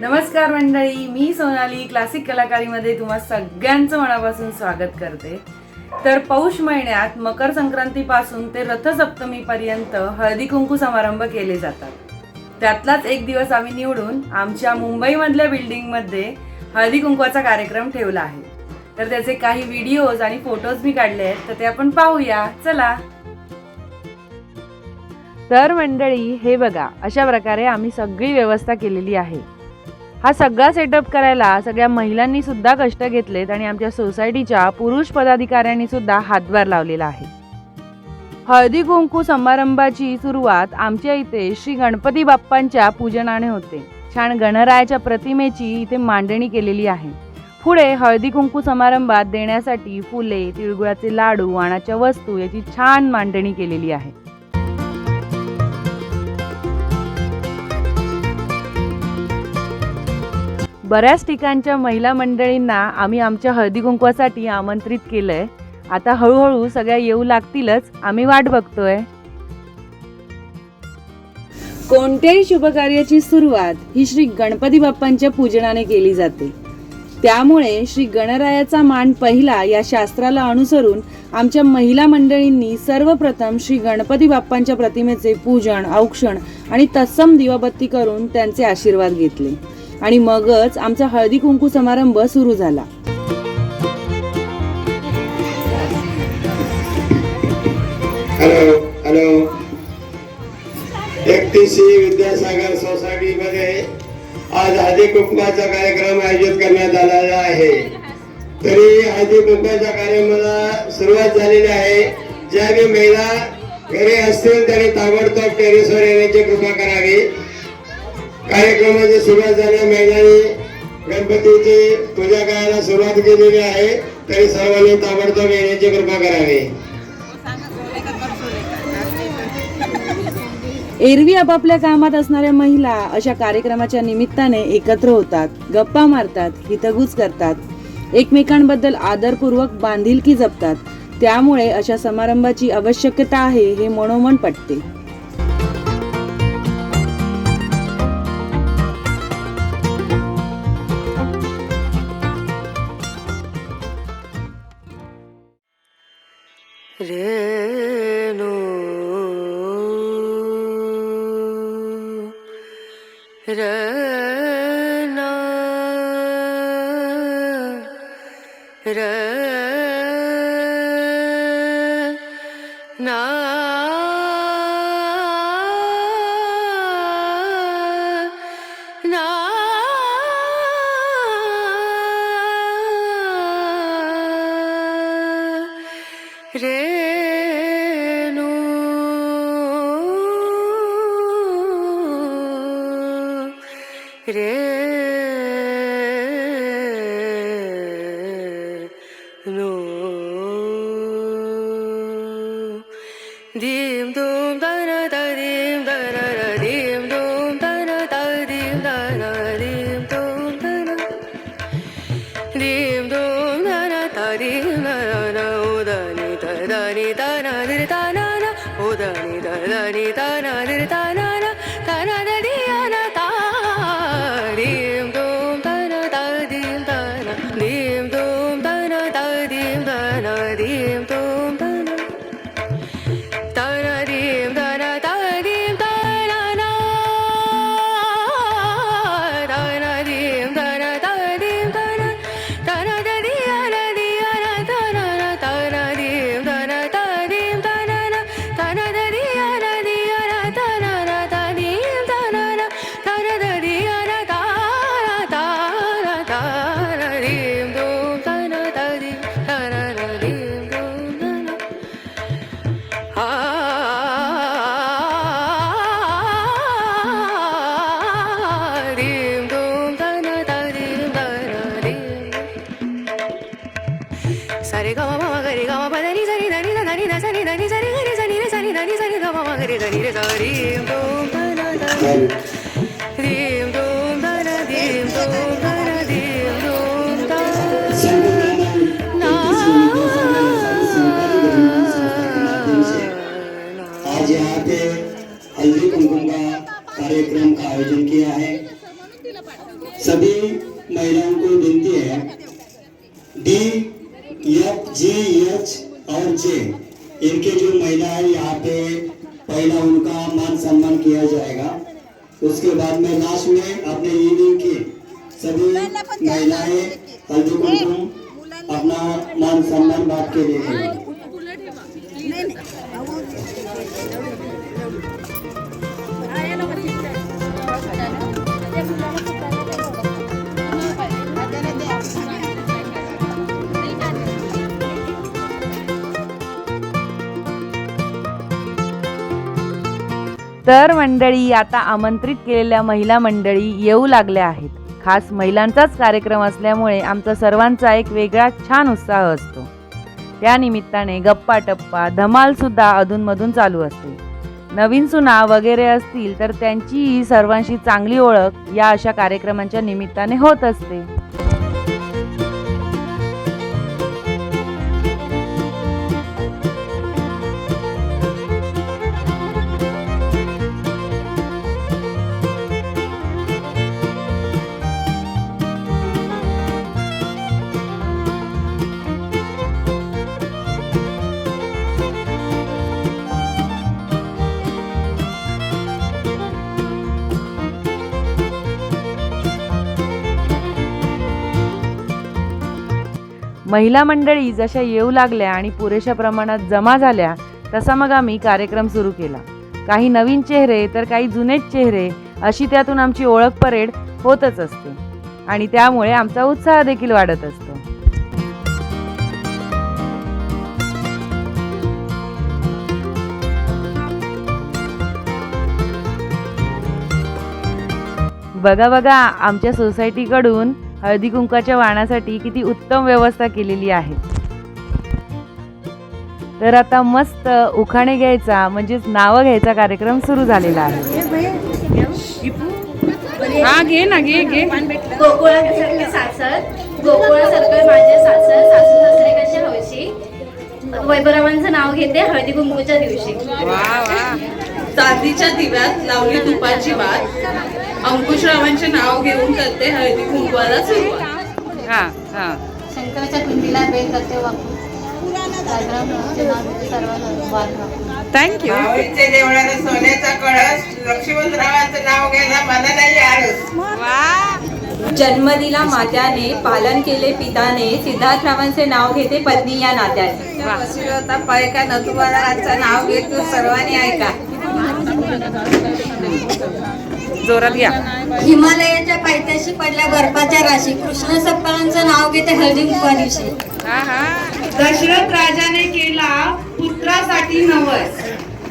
नमस्कार मंडळी मी सोनाली क्लासिक कलाकारीमध्ये तुम्हा सगळ्यांचं मनापासून स्वागत करते. तर पौष महिन्यात मकर संक्रांतीपासून ते रथसप्तमीपर्यंत हळदी कुंकू समारंभ केले जातात. त्यातलाच एक दिवस आम्ही निवडून आमच्या मुंबईमधल्या बिल्डिंगमध्ये हळदी कुंकवाचा कार्यक्रम ठेवला आहे. तर त्याचे काही व्हिडिओज आणि फोटोज मी काढले आहेत तर ते आपण पाहूया. चला. तर मंडळी हे बघा अशा प्रकारे आम्ही सगळी व्यवस्था केलेली आहे. हा सगळा सेटअप करायला सगळ्या महिलांनी सुद्धा कष्ट घेतलेत आणि आमच्या सोसायटीच्या पुरुष पदाधिकाऱ्यांनी सुद्धा हातभार लावलेला आहे. हळदी कुंकू समारंभाची सुरुवात आमच्या इथे श्री गणपती बाप्पांच्या पूजनाने होते. छान गणरायाच्या प्रतिमेची इथे मांडणी केलेली आहे. पुढे हळदी कुंकू समारंभात देण्यासाठी फुले तिळगुळाचे लाडू वाणाच्या वस्तू याची छान मांडणी केलेली आहे. बऱ्याच ठिकाणच्या महिला मंडळींना आम्ही आमच्या हळदी कुंकवासाठी आमंत्रित केलंय. आता हळूहळू सगळ्या येऊ लागतीलच आम्ही वाट बघतोय. कोणत्याही शुभकार्याची सुरुवात ही श्री गणपती बाप्पांच्या पूजनाने केली जाते. त्यामुळे श्री गणरायाचा मान पहिला या शास्त्राला अनुसरून आमच्या महिला मंडळींनी सर्वप्रथम श्री गणपती बाप्पांच्या प्रतिमेचे पूजन औक्षण आणि तत्सम दिवाबत्ती करून त्यांचे आशीर्वाद घेतले. आणि मगच आमचा हळदी कुंकू समारंभ सुरू झाला. हॅलो हॅलो एकतीसशी विद्यासागर सोसायटी मध्ये आज हळदी कुंकवाचा कार्यक्रम आयोजित करण्यात आलेला आहे. तरी हळदी कुंकवाच्या कार्यक्रमाला सुरुवात झालेली आहे. ज्या काही महिला घरी असतील त्यांनी ताबडतोब टेरेसवर येण्याची कृपा करावी. कार्यक्रमाची सुरुवात झाल्या महिलांनी गणपतीची पूजा करायला सुरुवात केलेली आहे. तरी सर्वांनी ताबडतोब येण्याची कृपा करावी. एरवी आपापल्या कामात असणाऱ्या महिला अशा कार्यक्रमाच्या निमित्ताने एकत्र होतात गप्पा मारतात हितगुज करतात. एकमेकांबद्दल आदरपूर्वक बांधिलकी जपतात. त्यामुळे अशा समारंभाची आवश्यकता आहे हे मनोमन पटते. রেণু রে রে रेणु रे रे गा मा गरे गा मा प नी सनी धनी ध धनी न सनी धनी सरी गरे सनी रे सनी धनी सनी ग मा गरे धनी रे सरी दीम दूम दन दन दीम दूम दीम आज यहाँ पे हल्दी कुमकुम का कार्यक्रम का आयोजन किया है सभी महिलाओं को विनती है डी जी, एच और जे, इनके जो महिला है, यहाँ पे पहला उनका मान सम्मान किया जाएगा। उसके बाद में लास्ट में अपने इवनिंग की सभी महिलाएँ हल्दी कुमकुम अपना मान सम्मान बात के लेंगे तर मंडळी आता आमंत्रित केलेल्या महिला मंडळी येऊ लागल्या आहेत. खास महिलांचाच कार्यक्रम असल्यामुळे आमचा सर्वांचा एक वेगळा छान उत्साह असतो. त्या निमित्ताने गप्पा टप्पा धमाल सुद्धा अधूनमधून चालू असते. नवीन सुना वगैरे असतील तर त्यांचीही सर्वांशी चांगली ओळख या अशा कार्यक्रमांच्या निमित्ताने होत असते. महिला मंडळी जशा येऊ लागल्या आणि पुरेशा प्रमाणात जमा झाल्या तसा मग आम्ही कार्यक्रम सुरू केला. काही नवीन चेहरे तर काही जुनेच चेहरे अशी त्यातून आमची ओळख परेड होतच असते. आणि त्यामुळे आमचा उत्साह देखील वाढत असतो. बघा बघा आमच्या सोसायटीकडून हळदी कुंकाच्या वाणासाठी किती उत्तम व्यवस्था केलेली आहे. तर आता मस्त उखाणे घ्यायचा म्हणजेच नावं घ्यायचा कार्यक्रम सुरू झालेला आहे. हा घे ना घे घे. गोकुळासारखे सासर गोकुळासारखे माझे सासर सासू सासरे कसे हौशी वैभवरावांचं नाव घेते हळदी कुंकूच्या दिवशी. चांदीच्या दिव्यात लावली तुपाची वात अंकुशरावांचे नाव घेऊन करते हळदी कुंकवाला सुरुवात. हा हा. शंकराच्या कुंडीला बेल करते वाकून थँक्यू देवळाला सोन्याचा कळस लक्ष्मणरावांचं नाव घ्यायला मला नाही आळस. जन्म दिला मात्याने पालन केले पिताने सिद्धार्थरावांचे नाव घेते पत्नी या नात्याने. होता नथुबारांचं नाव घेतो सर्वांनी ऐका. जोरात घ्या. हिमालयाच्या पायथ्याशी पडल्या बर्फाच्या राशी कृष्ण सप्ताहांचं नाव घेते हळदी दिवशी. दशरथ राजाने केला पुत्रासाठी नवस.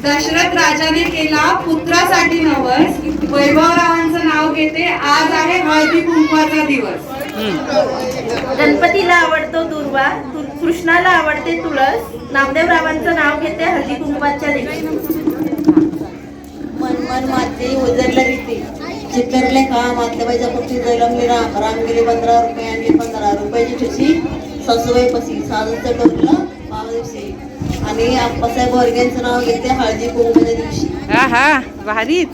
दशरथ राजाने केला पुत्रासाठी नवस. वैभवरावांचं नाव घेते आज आहे हळदी कुंकवाचा दिवस. गणपतीला आवडतो दुर्वा तु- कृष्णाला आवडते तुळस. नामदेवरावांचं नाव घेते हळदी कुंकवाच्या दिवशी. मन माते उजरला रीते. चित्रले का? मातलेबाईचा पक्षी जलमले राम राम गेले पंधरा रुपये आणले पंधरा रुपयाची ठुशी. सासूबाई पसी साजूचं डोरलं पाव दिवशी आणि आप्पासाहेब वर्ग्यांचं नाव घेते हळदी कुंकूच्या दिवशी. हा हा भारीच.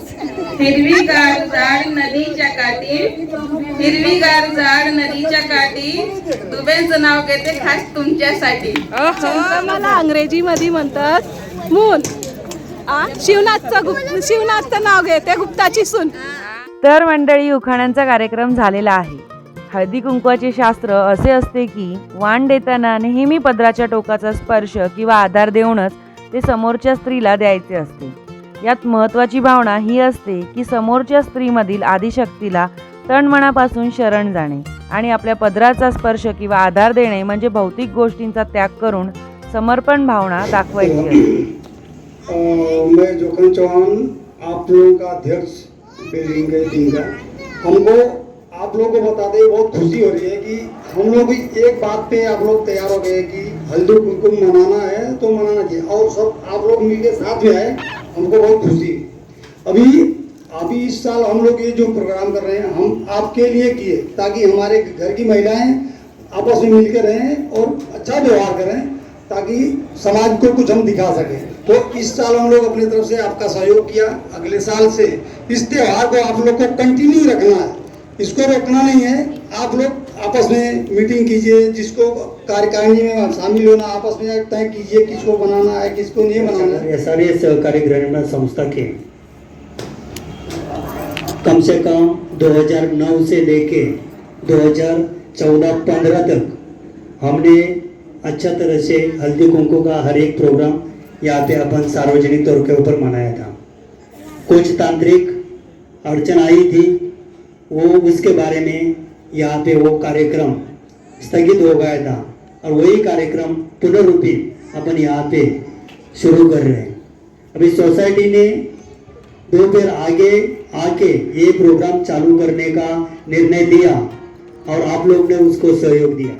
हिरवीगार झाड नदीच्या काठी. हिरवीगार झाड नदीच्या काठी. दुबेंचं नाव घेते खास तुमच्यासाठी. मला इंग्रजीमध्ये म्हणतात मून. आ शिवनाथचं गुप्त शिवनाथचं नाव घेते गुप्ताची सून. तर मंडळी उखाण्यांचा कार्यक्रम झालेला आहे. हळदी कुंकवाचे शास्त्र असे असते की वाण देताना नेहमी पदराच्या टोकाचा स्पर्श किंवा आधार देऊनच ते समोरच्या स्त्रीला द्यायचे असते. यात महत्त्वाची भावना ही असते की समोरच्या स्त्रीमधील आदिशक्तीला तणमनापासून शरण जाणे आणि आपल्या पदराचा स्पर्श किंवा आधार देणे म्हणजे भौतिक गोष्टींचा त्याग करून समर्पण भावना दाखवायची असते. मैं जोखन चौहान, आप लोगों का अध्यक्ष बिल्डिंग के टीम का। हमको, आप लोगों को बताते हुए बहुत खुशी हो रही है कि हम लोग भी एक बात पे आप लोग तैयार हो गए कि हल्दी कुमकुम मनाना है तो मनाना चाहिए। और सब आप लोग मिलके साथ में आए, हमको बहुत खुशी। अभी अभी इस साल हम लोग ये जो प्रोग्राम कर रहे हैं, हम आपके लिए किए, ताकि हमारे घर की महिलाएँ आपस में मिलकर रहें और अच्छा व्यवहार करें, ताकि समाज को कुछ हम दिखा सकें। तो इस साल हम लोग अपनी तरफ़ से आपका सहयोग किया। अगले साल से इस त्योहार को आप लोग को कंटिन्यू रखना है। इसको रोकना नहीं है। आप लोग आपस में मीटिंग कीजिए जिसको कार्यकारिणी में शामिल होना आपस में तय कीजिए किसको बनाना है किसको नहीं बनाना है। ये सारे सहकारी ग्रामीण संस्था के कम से कम 2009 से लेके 2014-15 तक हमने अच्छा तरह से हल्दी कुंकू का हर एक प्रोग्राम यहाँ पे अपन सार्वजनिक तौर के ऊपर मनाया था। कुछ तांत्रिक अड़चन आई थी, वो उसके बारे में यहाँ पे वो कार्यक्रम स्थगित हो गया था और वही कार्यक्रम पुनर्रूपित अपन यहाँ पे शुरू कर रहे हैं। अभी सोसाइटी ने दो पैर आगे आके ये प्रोग्राम चालू करने का निर्णय दिया और आप लोग ने उसको सहयोग दिया।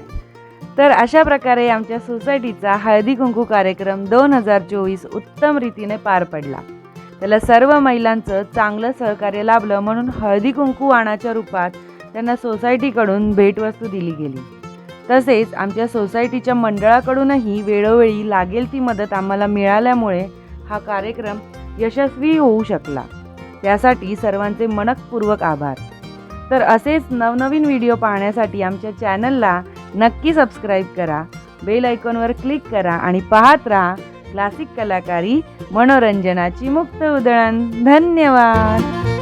तर अशा प्रकारे आमच्या सोसायटीचा हळदी कुंकू कार्यक्रम दोन हजार चोवीस उत्तम रीतीने पार पडला. त्याला सर्व महिलांचं चांगलं सहकार्य लाभलं म्हणून हळदी कुंकू आणाच्या रूपात त्यांना सोसायटीकडून भेटवस्तू दिली गेली. तसेच आमच्या सोसायटीच्या मंडळाकडूनही वेळोवेळी लागेल ती मदत आम्हाला मिळाल्यामुळे हा कार्यक्रम यशस्वी होऊ शकला. त्यासाठी सर्वांचे मनकपूर्वक आभार. तर असेच नवनवीन व्हिडिओ पाहण्यासाठी आमच्या चॅनलला नक्की सबस्क्राईब करा बेल आयकॉनवर क्लिक करा आणि पाहत राहा क्लासिक कलाकारी मनोरंजनाची मुक्त उधळण. धन्यवाद!